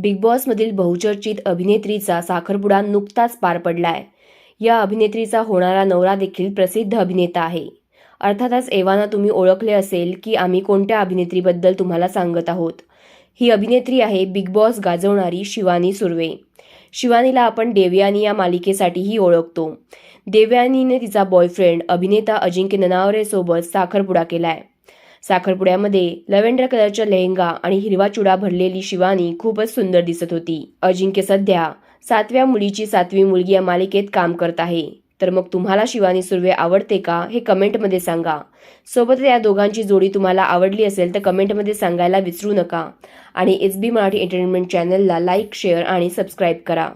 Big बॉसमधील बहुचर्चित अभिनेत्रीचा साखरपुडा नुकताच पार पडलाय. या अभिनेत्रीचा होणारा नवरा देखील प्रसिद्ध अभिनेता आहे. अर्थातच एव्हाना तुम्ही ओळखले असेल की आम्ही कोणत्या अभिनेत्रीबद्दल तुम्हाला सांगत आहोत. ही अभिनेत्री आहे बिग बॉस गाजवणारी शिवानी सुर्वे. शिवानीला आपण देवयानी या मालिकेसाठीही ओळखतो. देवयानीने तिचा बॉयफ्रेंड अभिनेता अजिंक्य ननावरेसोबत साखरपुडा केलाय. साखरपुड्यामध्ये लव्हेंडर कलरच्या लेहंगा आणि हिरवा चुडा भरलेली शिवानी खूपच सुंदर दिसत होती. अजिंक्य सध्या सातव्या मुलीची सातवी मुलगी या मालिकेत काम करत आहे. तर मग तुम्हाला शिवानी सुर्वे आवडते का हे कमेंटमध्ये सांगा. सोबतच या दोघांची जोडी तुम्हाला आवडली असेल तर कमेंटमध्ये सांगायला विसरू नका. आणि एस बी मराठी एंटरटेनमेंट चॅनलला लाईक शेअर आणि सबस्क्राईब करा.